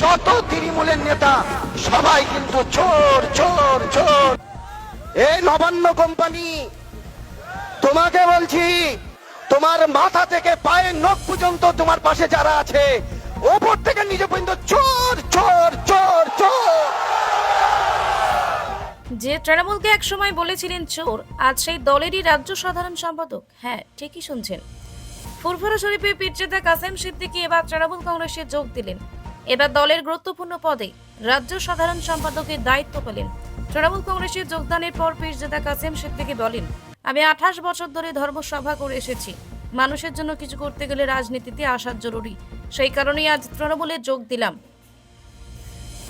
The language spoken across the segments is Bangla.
যত তৃণমূলের নেতা, সবাই কিন্তু চোর চোর চোর। এই নবান্ন কোম্পানি, তোমাকে বলছি, তোমার মাথা থেকে পায়ের নখ পর্যন্ত তোমার পাশে যারা আছে, ওপর থেকে নিজে পর্যন্ত চোর চোর চোর চোর। যে তৃণমূলকে একসময় বলেছিলেন চোর, আজ সেই দলেরই রাজ্য সাধারণ সম্পাদক। হ্যাঁ ঠিকই শুনছেন। ফুরফুরা শরীফে পীরজাদা কাসেম সিদ্দিকী এবার তৃণমূল কংগ্রেসে যোগ দিলেন। এবার দলের গুরুত্বপূর্ণ পদে রাজ্য সাধারণ সম্পাদকের দায়িত্ব পেলেন তৃণমূল কংগ্রেসে যোগদানের পর পীরজাদা কাসেম সিদ্দিকী বলেন, আমি আঠাশ বছর ধরে ধর্মসভা করে এসেছি। মানুষের জন্য কিছু করতে গেলে রাজনীতিতে আসার জরুরি। সেই কারণেই আজ তৃণমূলে যোগ দিলাম।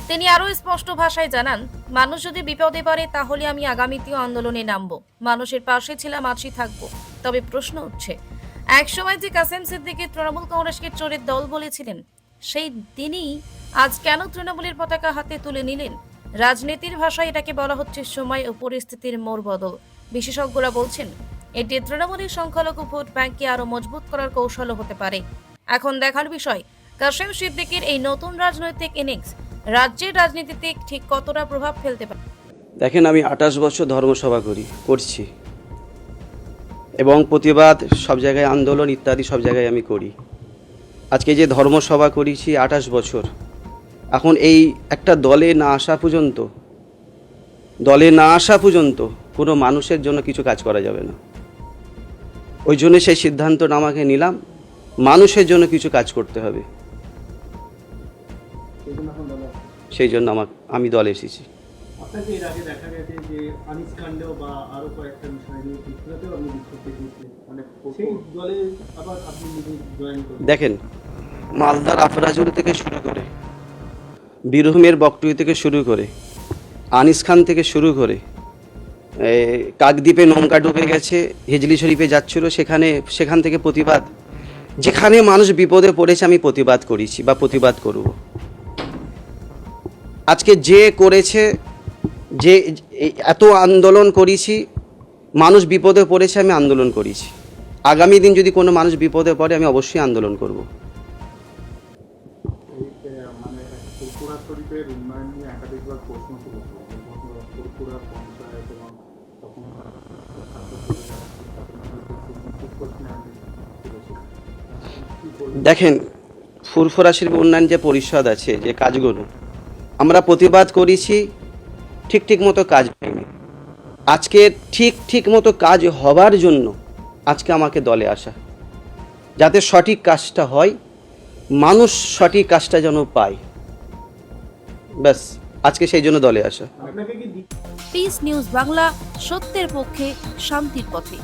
তিনি আরও স্পষ্ট ভাষায় জানান, মানুষ যদি বিপদে পড়ে, তাহলে আমি আগামীতেও আন্দোলনে নামব। মানুষের পাশে ছিলাম আছি থাকব। তবে প্রশ্ন উঠছে, একসময় যে কাসেম সিদ্দিকী তৃণমূল কংগ্রেসকে চোরের দল বলেছিলেন সেই দিনই আজ কেন তৃণমূলের পতাকা হাতে তুলে নিলেন? রাজনীতির ভাষায় এটাকে বলা হচ্ছে সময় ও পরিস্থিতির মোড় বদল। বিশেষজ্ঞরা বলছেন, এটি তৃণমূলের সংখ্যালঘু ভোট ব্যাংককে আরও মজবুত করার কৌশলও হতে পারে। এখন দেখার বিষয়, কাসেম সিদ্দিকীর এই নতুন রাজনৈতিক ইনিংস রাজ্যের রাজনীতিতে ঠিক কতটা প্রভাব ফেলতে পারে? দেখেন, আমি আঠাশ বছর ধর্মসভা করি, করছি। এবং প্রতিবাদ সব জায়গায়, আন্দোলন ইত্যাদি সব জায়গায় আমি করি। আজকে যে ধর্মসভা করেছি আঠাশ বছর এখন এই একটা দলে না আসা পর্যন্ত দলে না আসা পর্যন্ত কোনো মানুষের জন্য কিছু কাজ করা যাবে না। ওই জন্য সেই সিদ্ধান্তটা আমাকে নিলাম মানুষের জন্য কিছু কাজ করতে হবে। সেই জন্য আমার আমি দলে এসেছি। মানে দলে করেন দেখেন মালদার আফরাজুল থেকে শুরু করে। বীরভূমের বকটুই থেকে শুরু করে, আনিস খান থেকে শুরু করে কাকদ্বীপে নৌকা ডুবে গেছে, হিজলি শরীফে যাচ্ছিল, সেখানে, সেখান থেকে প্রতিবাদ। যেখানে মানুষ বিপদে পড়েছে, আমি প্রতিবাদ করেছি বা প্রতিবাদ করব। আজকে যে করেছে, যে এত আন্দোলন করেছি, মানুষ বিপদে পড়েছে, আমি আন্দোলন করেছি। আগামী দিন যদি কোনো মানুষ বিপদে পড়ে, আমি অবশ্যই আন্দোলন করব। একাধিকবার প্রশ্ন ফুরফুরা পঞ্চায়েত এবং দেখেন, ফুরফুরা শিল্প উন্নয়ন যে পরিষদ আছে, যে কাজগুলো, আমরা প্রতিবাদ করেছি, ঠিক ঠিক মতো কাজ হয়নি। আজকে ঠিক ঠিক মতো কাজ হবার জন্য আজকে আমাকে দলে আসা। যাতে সঠিক কাজটা হয়, মানুষ সঠিক কাজটা যেন পায়। ব্যাস। আজকে সেই জন্য দলে আসা। পিস নিউজ বাংলা সত্যের পক্ষে শান্তির পথে।